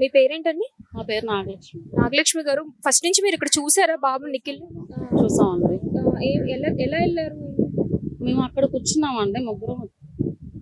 మీ పేరేంటండి? మా పేరు నాగలక్ష్మి. నాగలక్ష్మి గారు. ఫస్ట్ నుంచి మీరు ఇక్కడ చూసారా బాబు నిఖిల్? చూసామండి. ఎలా ఎలా వెళ్ళారు? మేము అక్కడ కూర్చున్నామండి ముగ్గురం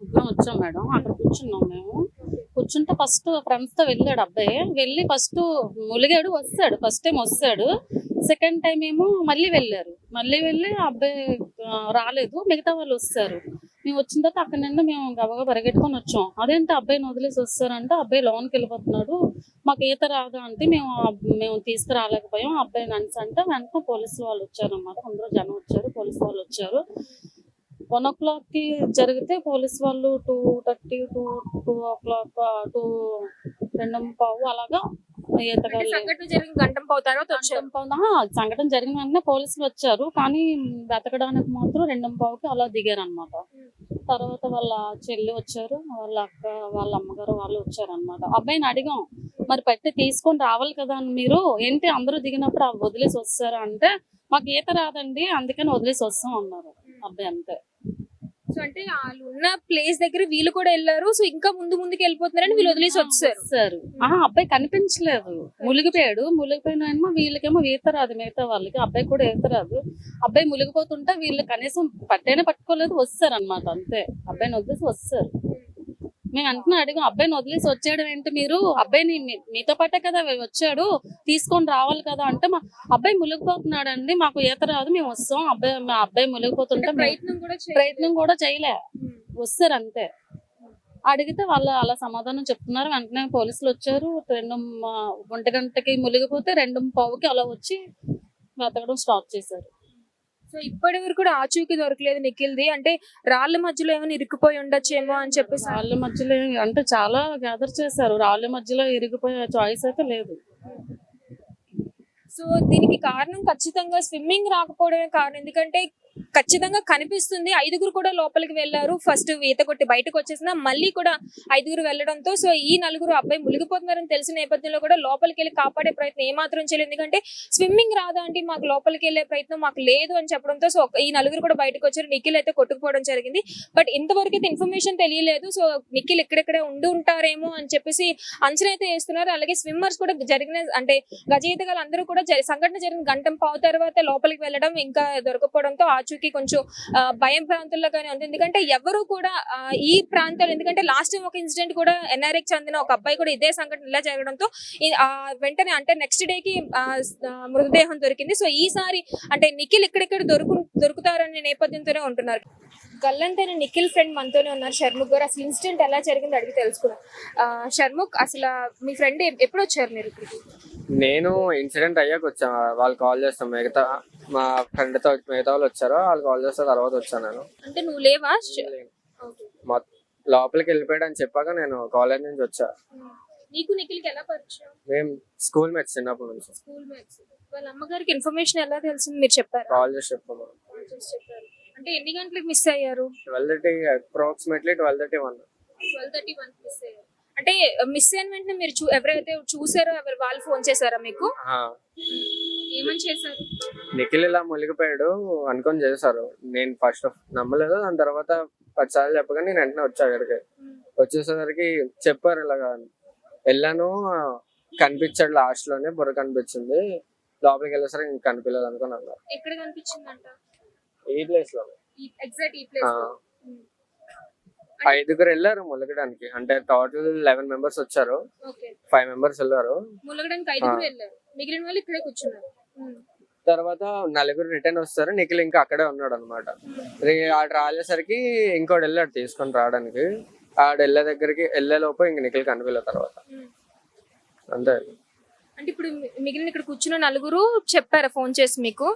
ముగ్గురం వచ్చాం మేడం. అక్కడ కూర్చున్నాం మేము. కూర్చుంటే ఫస్ట్ ఫ్రెండ్స్తో వెళ్ళాడు అబ్బాయి. వెళ్ళి ఫస్ట్ ములిగాడు వస్తాడు. ఫస్ట్ టైం వస్తాడు. సెకండ్ టైం ఏమో మళ్ళీ వెళ్ళారు. మళ్ళీ వెళ్ళి ఆ అబ్బాయి రాలేదు. మిగతా వాళ్ళు వస్తారు. మేము వచ్చిన తర్వాత అక్కడ నుండి మేము గబగబా పరిగెట్టుకొని వచ్చాం. అదేంటి అబ్బాయిని వదిలేసి వస్తారంటే అబ్బాయి లోన్కి వెళ్ళిపోతున్నాడు. మాకు ఈత రాదా అంటే మేము మేము తీసుకురాలేకపోయాం. ఆ అబ్బాయిని అనేసి అంటే వెంటనే పోలీసులు వాళ్ళు వచ్చారు అన్నమాట అందరూ జనం వచ్చారు పోలీసు వాళ్ళు వచ్చారు. వన్ ఓ క్లాక్కి జరిగితే పోలీస్ వాళ్ళు two thirty two two o'clock two రెండు పావు అలాగా సంఘటన జరిగిన సంఘటన వెంటనే పోలీసులు వచ్చారు. కానీ వెతకడానికి మాత్రం రెండం పావుకి అలా దిగారు అనమాట తర్వాత వాళ్ళ చెల్లి వచ్చారు వాళ్ళ అక్క వాళ్ళ అమ్మగారు వాళ్ళు వచ్చారనమాట అబ్బాయిని అడిగాం మరి పెట్టి తీసుకొని రావాలి కదా అని మీరు ఏంటి అందరూ దిగినప్పుడు వదిలేసి వస్తారు? అంటే మాకు ఈత రాదండి అందుకని వదిలేసి వస్తాం అన్నారు అబ్బాయి అంతే. సో అంటే వాళ్ళు ఉన్న ప్లేస్ దగ్గర వీళ్ళు కూడా వెళ్ళారు. సో ఇంకా ముందు ముందుకు వెళ్ళిపోతున్నారని వీళ్ళు వదిలేసి వచ్చారు వచ్చారు ఆహా అబ్బాయి కనిపించలేదు. మునిగిపోయాడు. మునిగిపోయిన ఏమో వీళ్ళకేమో ఈత రాదు మిగతా వాళ్ళకి. అబ్బాయి కూడా ఈత అబ్బాయి మునిగిపోతుంటే వీళ్ళు కనీసం పట్టైనా పట్టుకోలేదు వస్తారు అనమాట అంతే. అబ్బాయిని వదిలేసి వస్తారు మేము అంటున్నా అడిగాం. అబ్బాయిని వదిలేసి వచ్చేయడం ఏంటి మీరు? అబ్బాయిని మీతో పాటే కదా వచ్చాడు తీసుకొని రావాలి కదా అంటే మా అబ్బాయి మునిగిపోతున్నాడు అండి మాకు ఈత రాదు మేము వస్తాం. అబ్బాయి మా అబ్బాయి మునిగిపోతుంటే ప్రయత్నం కూడా. ప్రయత్నం కూడా చేయలే. ఉమ్. వస్తారు అంతే. అడిగితే వాళ్ళు అలా సమాధానం చెప్తున్నారు. వెంటనే పోలీసులు వచ్చారు. రెండు ఒంటి గంటకి మునిగిపోతే రెండు పావుకి అలా వచ్చి వెతకడం స్టార్ట్ చేశారు. సో ఇప్పటి వరకు కూడా ఆచూకీ దొరకలేదు నిఖిల్ది. అంటే రాళ్ళ మధ్యలో ఏమైనా ఇరుక్కుపోయి ఉండొచ్చేమో అని చెప్పేసి రాళ్ళ మధ్యలో అంటే చాలా గ్యాదర్ చేశారు. రాళ్ళ మధ్యలో ఇరిగిపోయే చాయిస్ అయితే లేదు. సో దీనికి కారణం ఖచ్చితంగా స్విమ్మింగ్ రాకపోవడమే కారణం. ఎందుకంటే ఖచ్చితంగా కనిపిస్తుంది. ఐదుగురు కూడా లోపలికి వెళ్ళారు. ఫస్ట్ ఈత కొట్టి బయటకు వచ్చేసిన మళ్ళీ కూడా ఐదుగురు వెళ్ళడంతో సో ఈ నలుగురు అబ్బాయి మునిగిపోతున్నారని తెలిసిన నేపథ్యంలో కూడా లోపలికి వెళ్ళి కాపాడే ప్రయత్నం ఏమాత్రం చేయలేదు. ఎందుకంటే స్విమ్మింగ్ రాదా అంటే మాకు లోపలికి వెళ్ళే ప్రయత్నం మాకు లేదు అని చెప్పడంతో సో ఈ నలుగురు కూడా బయటకు వచ్చారు. నిఖిల్ అయితే కొట్టుకుపోవడం జరిగింది. బట్ ఇంతవరకు అయితే ఇన్ఫర్మేషన్ తెలియలేదు. సో నిఖిల్ ఇక్కడెక్కడే ఉండి ఉంటారేమో అని చెప్పేసి అంచనా అయితే వేస్తున్నారు. అలాగే స్విమ్మర్స్ కూడా జరిగిన అంటే గజయితగాలు అందరూ కూడా సంఘటన జరిగిన గంటం పావు తర్వాత లోపలికి వెళ్ళడం ఇంకా దొరకపోవడంతో ఆచూకీ కొంచెం భయం ప్రాంతంలో కానీ ఉంది. ఎందుకంటే ఎవరు కూడా ఈ ప్రాంతాలు ఎందుకంటే లాస్ట్ టైం ఒక ఇన్సిడెంట్ కూడా ఎన్ఆర్ఎక్ చెందిన ఒక అబ్బాయి కూడా ఇదే సంఘటన ఇలా జరగడంతో వెంటనే అంటే నెక్స్ట్ డేకి మృతదేహం దొరికింది. సో ఈసారి అంటే నిఖిల్ ఇక్కడిక్కడ దొరుకు దొరుకుతారనే నేపథ్యంతోనే ఉంటున్నారు. గల్లంతైన నిఖిల్ ఫ్రెండ్ మనతోనే ఉన్నారు షర్ముఖ్ గారు. అసలు ఇన్సిడెంట్ ఎలా జరిగింది అడిగి తెలుసుకున్నాం షర్ముఖ్ అసలు మీ ఫ్రెండ్ ఎప్పుడు వచ్చారు మీరు ఇక్కడికి? నేను ఇన్సిడెంట్ అయ్యాక వచ్చా. వాళ్ళు కాల్ చేస్తాం. మిగతా మా ఫ్రెండ్తో మిగతా వాళ్ళు వచ్చారు. వాళ్ళు కాల్ చేస్తే తర్వాత వచ్చాను నేను. అంటే నువ్వు లేవా? లోపలికి వెళ్ళిపోయాడు అని చెప్పాక నేను కాలేజ్ నుంచి వచ్చా. నీకు నిఖిల్కి ఎలా పరిచయం? మేము స్కూల్ మేట్స్ చిన్నప్పటి నుంచి. School mates. వాళ్ళ అమ్మగారికి ఇన్ఫర్మేషన్ ఎలా తెలిసింది? మీరు చెప్పారా? కాల్ చేసి చెప్పాము చేసి చెప్పారు? అంటే ఎన్ని గంటలకు మిస్ అయ్యారు? Twelve thirty approximately twelve thirty one. Twelve thirty one miss అయ్యారు. అంటే మిస్ అయిన వెంటనే మీరు చూ ఎవరైతే చూసారో ఎవరు వాళ్ళు ఫోన్ చేశారా మీకు? ఏమని చేశారు? నిఖిల్ ఇలా మునిగిపోయాడు అనుకొని చేశారు. నేను ఫస్ట్ నమ్మలేదు. దాని తర్వాత పదిసార్లు చెప్పగా నేను వెంటనే వచ్చా అక్కడికి. వచ్చేసరికి చెప్పారు ఇలాగా వెళ్ళాను కనిపించాడు లాస్ట్లోనే బుర్ర కనిపించింది. లోపలికి వెళ్ళేసరికి ఇంక కనిపించలేదు అనుకుని అన్నారు. ఎక్కడ కనిపించిందంట? ఈ ప్లేస్లో ఎగ్జాక్ట్ ఈ ప్లేస్ ఐదుగురు వెళ్ళారు ములగడానికి? అంటే టోటల్ లెవెన్ మెంబర్స్ వచ్చారు. ఫైవ్ మెంబర్స్ వెళ్ళారు. ములగడానికి ఐదుగురు ఆ. వెళ్ళారు. మిగిలిన వాళ్ళు ఇక్కడే కూర్చున్నారు. తర్వాత నలుగురు రిటర్న్ వస్తారు. నిఖిల్ ఇంకా అక్కడే ఉన్నాడు అనమాట ఆడు రాలేసరికి ఇంకోటి వెళ్ళాడు తీసుకొని రావడానికి. ఆడు వెళ్ళే దగ్గరికి వెళ్ళే లోపు ఇంక నిఖిల్ కనిపించలేదు తర్వాత. అంతే. అంటే ఇప్పుడు మిగిలిన ఇక్కడ కూర్చున్న నలుగురు చెప్పారా ఫోన్ చేసి మీకు?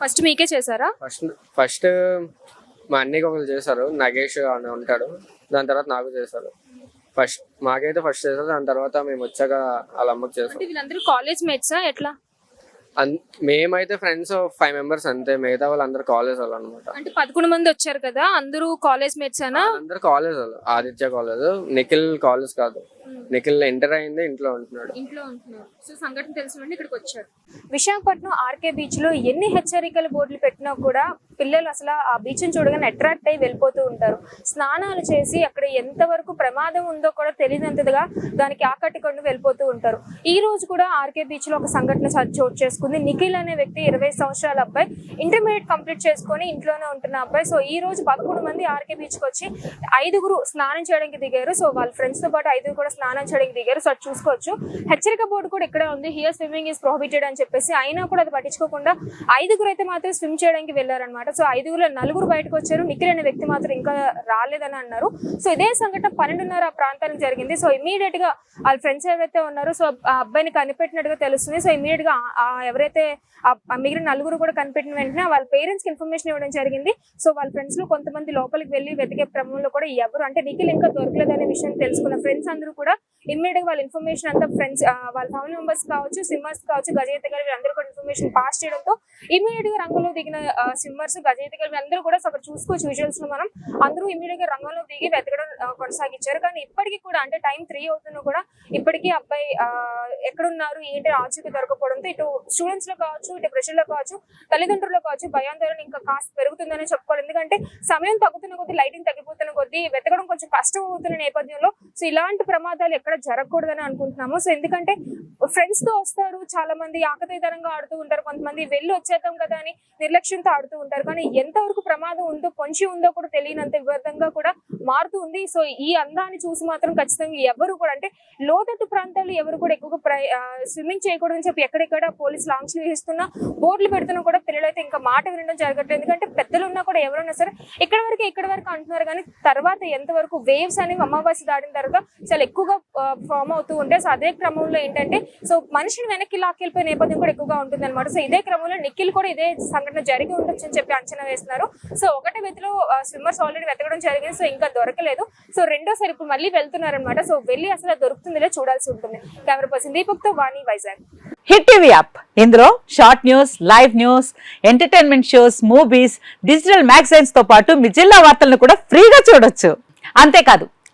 ఫస్ట్ మీకే చేశారా? ఫస్ట్ ఫస్ట్ మా అన్నయ్యకి ఒకరు చేశారు నగేష్ అని ఉంటాడు దాని తర్వాత నాకు చేశారు. ఫస్ట్ మాకైతే ఫస్ట్ చేశారు దాని తర్వాత మేము వచ్చాక వాళ్ళ అమ్మకి చేసాం అంటే వీళ్ళందరూ కాలేజ్ మేట్సా ఎట్లా? అన్- మేమైతే ఫ్రెండ్స్ ఫైవ్ మెంబర్స్ అంతే మిగతా వాళ్ళందరూ కాలేజ్ వాళ్ళు అనమాట అంటే పదకొండు మంది వచ్చారు కదా అందరూ కాలేజ్ మేట్స్ అనా అందరు కాలేజ్ వాళ్ళు ఆదిత్య కాలేజ్ నిఖిల్ కాలేజ్ కాదు. నిఖిల్ ఎంటర్ అయింది ఇంట్లో ఉంటున్నాడు. ఇంట్లో ఉంటున్నారు సో సంఘటన తెలిసిన వెంటనే ఇక్కడికి వచ్చారు విశాఖపట్నం ఆర్కే బీచ్లో ఎన్ని హెచ్చరికల బోర్డులు పెట్టినా కూడా పిల్లలు అసలు ఆ బీచ్ని చూడగానే అట్రాక్ట్ అయ్యి వెళ్ళిపోతూ ఉంటారు. స్నానాలు చేసి అక్కడ ఎంత వరకు ప్రమాదం ఉందో కూడా తెలియనంతగా దానికి ఆకట్టుకొని వెళ్ళిపోతూ ఉంటారు. ఈ రోజు కూడా ఆర్కే బీచ్లో ఒక సంఘటన చోటు చేసుకుంది. నిఖిల్ అనే వ్యక్తి ఇరవై సంవత్సరాల అబ్బాయి ఇంటర్మీడియట్ కంప్లీట్ చేసుకొని ఇంట్లోనే ఉంటున్న అబ్బాయి. సో ఈ రోజు పదకొండు మంది ఆర్కే బీచ్కి వచ్చి ఐదుగురు స్నానం చేయడానికి దిగారు. సో వాళ్ళ ఫ్రెండ్స్తో పాటు ఐదుగురు కూడా స్నానం చేయడానికి దిగారు. సో అది చూసుకోవచ్చు. హెచ్చరిక బోర్డు కూడా ఇక్కడే ఉంది. హియర్ స్విమ్మింగ్ ఇస్ ప్రొహిబిటెడ్ అని చెప్పేసి అయినా కూడా అది పట్టించుకోకుండా ఐదుగురు అయితే మాత్రం స్విమ్ చేయడానికి వెళ్ళారనమాట సో ఐదుగురు నలుగురు బయటకు వచ్చారు. నిఖిల్ అనే వ్యక్తి మాత్రం ఇంకా రాలేదని అన్నారు. సో ఇదే సంఘటన పన్నెండున్నర ఆ ప్రాంతానికి జరిగింది. సో ఇమీడియట్గా వాళ్ళ ఫ్రెండ్స్ ఎవరైతే ఉన్నారో సో ఆ అబ్బాయిని కనిపెట్టినట్టుగా తెలుస్తుంది. సో ఇమీడియట్గా ఎవరైతే మిగిలిన నలుగురు కూడా కనిపెట్టిన వెంటనే వాళ్ళ పేరెంట్స్కి ఇన్ఫర్మేషన్ ఇవ్వడం జరిగింది. సో వాళ్ళ ఫ్రెండ్స్లో కొంతమంది లోపలికి వెళ్ళి వెతికే క్రమంలో కూడా ఎవరు అంటే నిఖిల్ ఇంకా దొరకలేదనే విషయం తెలుసుకున్న ఫ్రెండ్స్ అందరూ కూడా ఇమ్మీడియట్గా వాళ్ళ ఇన్ఫర్మేషన్ అంతా ఫ్రెండ్స్ వాళ్ళ ఫ్యామిలీ మెంబర్స్ కావచ్చు స్విమ్మర్స్ కావచ్చు గజయిత గారు వీళ్ళందరూ కూడా ఇన్ఫర్మేషన్ పాస్ చేయడంతో ఇమీడియట్గా రంగంలో దిగిన స్విమ్మర్స్ గజయిత గారు వీళ్ళందరూ కూడా అక్కడ చూసుకోవచ్చు విజువల్స్లో మనం. అందరూ ఇమీడియట్గా రంగంలో దిగి వెతకడం కొనసాగించారు. కానీ ఇప్పటికీ కూడా అంటే టైం త్రీ అవుతున్నా కూడా ఇప్పటికీ అబ్బాయి ఎక్కడున్నారు ఏంటి ఆచూకీ దొరకపోవడంతో ఇటు స్టూడెంట్స్లో కావచ్చు ఇటు ప్రజల్లో కావచ్చు తల్లిదండ్రుల్లో కావచ్చు భయాందోళన ఇంకా కాస్త పెరుగుతుందని చెప్పుకోవాలి. ఎందుకంటే సమయం తగ్గుతున్న కొద్దీ లైటింగ్ తగ్గిపోతున్న కొద్దీ వెతకడం కొంచెం కష్టం అవుతున్న నేపథ్యంలో సో ఇలాంటి ప్రమాదాలు ఎక్కడ జరగకూడదని అనుకుంటున్నాము. సో ఎందుకంటే ఫ్రెండ్స్తో వస్తారు చాలా మంది ఆకతేతరంగా ఆడుతూ ఉంటారు. కొంతమంది వెళ్ళి వచ్చేద్దాం కదా అని నిర్లక్ష్యంతో ఆడుతూ ఉంటారు. కానీ ఎంతవరకు ప్రమాదం ఉందో పొంచి ఉందో కూడా తెలియనంత విధంగా కూడా మారుతూ ఉంది. సో ఈ అందాన్ని చూసి మాత్రం ఖచ్చితంగా ఎవరు కూడా అంటే లోతట్టు ప్రాంతాల్లో ఎవరు కూడా ఎక్కువగా స్విమ్మింగ్ చేయకూడదని చెప్పి ఎక్కడెక్కడ పోలీసులు ఆంక్షలు వేస్తున్నా బోర్డులు పెడుతున్నా కూడా పిల్లలైతే ఇంకా మాట వినడం జరగట్లేదు. ఎందుకంటే పెద్దలు ఉన్నా కూడా ఎవరైనా సరే ఇక్కడ వరకు ఇక్కడ వరకు అంటున్నారు. కానీ తర్వాత ఎంతవరకు వేవ్స్ అనేవి అమావాస్య దాటిన తర్వాత చాలా ఎక్కువగా ఫామ్ అవుతూ ఉంటే సో అదే క్రమంలో ఏంటంటే సో మనిషిని వెనక్కి లాక్కెళ్ళిపోయే నేపథ్యం కూడా ఎక్కువగా ఉంటుంది అనమాట సో ఇదే క్రమంలో నిఖిల్ కూడా ఇదే సంఘటన జరిగి ఉండొచ్చు అని చెప్పి అంచనా వేస్తున్నారు. సో ఒకటి వెతిలో స్విమ్మర్స్ ఆల్రెడీ వెతకడం జరిగింది సో ఇంకా దొరకలేదు. సో రెండోసారి ఇప్పుడు మళ్ళీ వెళ్తున్నారు అనమాట సో వెళ్ళి అసలు దొరుకుతుంది దొరుకుతుందిలే చూడాల్సి ఉంటుంది. Camera person దీపక్తో Vani Vizag. Hit TV app. ఇందులో short news live news entertainment shows movies digital మ్యాగజైన్స్తో పాటు మీ జిల్లా వార్తలను కూడా ఫ్రీగా చూడొచ్చు. అంతేకాదు